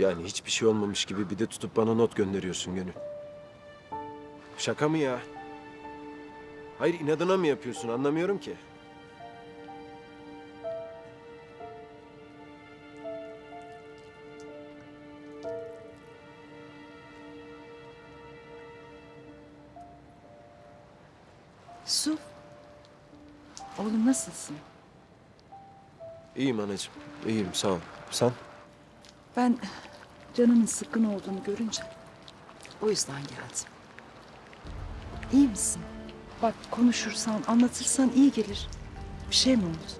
Yani hiçbir şey olmamış gibi bir de tutup bana not gönderiyorsun Gönül. Şaka mı ya? Hayır inadına mı yapıyorsun anlamıyorum ki. Su. Oğlum nasılsın? İyiyim anacığım. iyiyim sağ ol. Sen? Ben canının sıkkın olduğunu görünce o yüzden geldim. İyi misin? Bak konuşursan, anlatırsan iyi gelir. Bir şey mi oldu?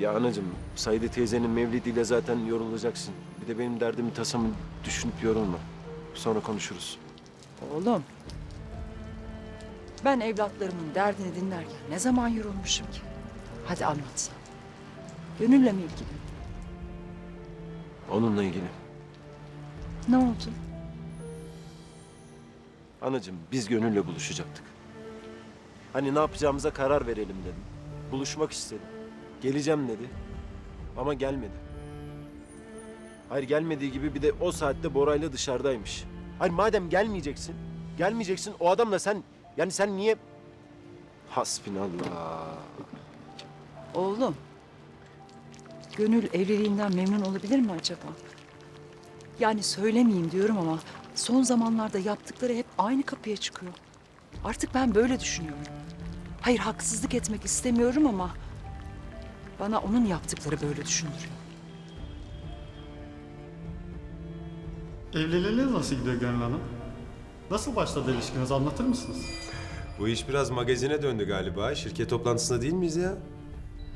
Ya anacığım Saide teyzenin mevlidiyle zaten yorulacaksın. Bir de benim derdimi tasamı düşünüp yorulma. Sonra konuşuruz. Oğlum. Ben evlatlarımın derdini dinlerken ne zaman yorulmuşum ki? Hadi anlatsana. Gönülle mi ilgili? Onunla ilgili. Ne oldu? Anacığım biz Gönül'le buluşacaktık. Hani ne yapacağımıza karar verelim dedim. Buluşmak istedim. Geleceğim dedi. Ama gelmedi. Hayır gelmediği gibi bir de o saatte Bora'yla dışarıdaymış. Hayır madem gelmeyeceksin, gelmeyeceksin o adamla sen... Yani sen niye... Hasbinallah. Oğlum. Gönül evliliğinden memnun olabilir mi acaba? Yani söylemeyeyim diyorum ama son zamanlarda yaptıkları hep aynı kapıya çıkıyor. Artık ben böyle düşünüyorum. Hayır haksızlık etmek istemiyorum ama bana onun yaptıkları böyle düşündürüyor. Evliliğiniz nasıl gidiyor Gönül Hanım? Nasıl başladı ilişkiniz anlatır mısınız? Bu iş biraz magazine döndü galiba. Şirket toplantısında değil miyiz ya?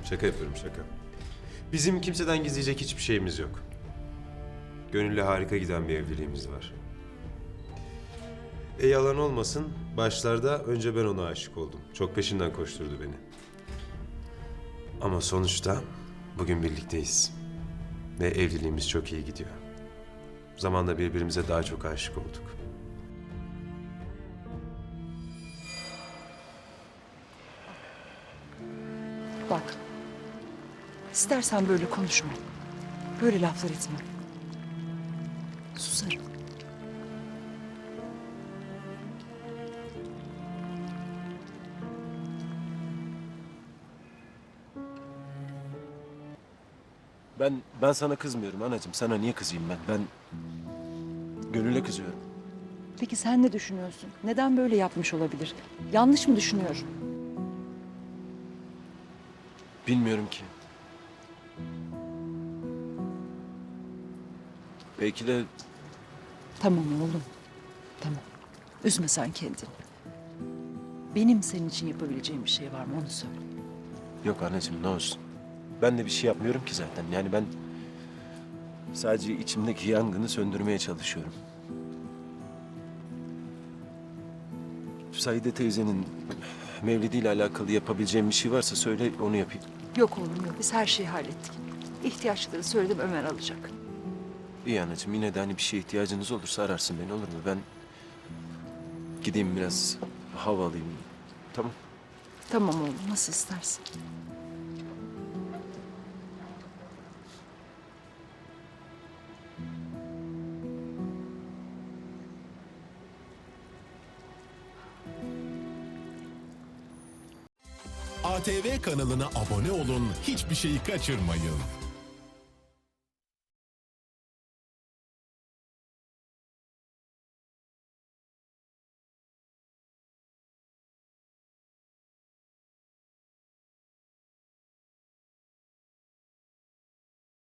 Şaka yapıyorum şaka. Bizim kimseden gizleyecek hiçbir şeyimiz yok. Gönülle harika giden bir evliliğimiz var. E yalan olmasın, başlarda önce ben ona aşık oldum. Çok peşinden koşturdu beni. Ama sonuçta bugün birlikteyiz. Ve evliliğimiz çok iyi gidiyor. Zamanla birbirimize daha çok aşık olduk. Bak. İstersen böyle konuşma. Böyle laflar etme. Susarım. Ben ben sana kızmıyorum anacığım. Sana niye kızayım ben? Ben Gönül'e kızıyorum. Peki sen ne düşünüyorsun? Neden böyle yapmış olabilir? Yanlış mı düşünüyorum? Bilmiyorum ki. Belki de Tamam oğlum. Tamam. Üzme sen kendini. Benim senin için yapabileceğim bir şey var mı onu söyle. Yok anneciğim ne olsun. Ben de bir şey yapmıyorum ki zaten. Yani ben sadece içimdeki yangını söndürmeye çalışıyorum. Saide teyzenin Mevlidi alakalı yapabileceğim bir şey varsa söyle onu yapayım. Yok oğlum yok. Biz her şeyi hallettik. İhtiyaçları söyledim Ömer alacak. İyi anneciğim yine de hani bir şeye ihtiyacınız olursa ararsın beni olur mu? Ben gideyim biraz hava alayım. Tamam. Tamam oğlum nasıl istersen. ATV kanalına abone olun, hiçbir şeyi kaçırmayın.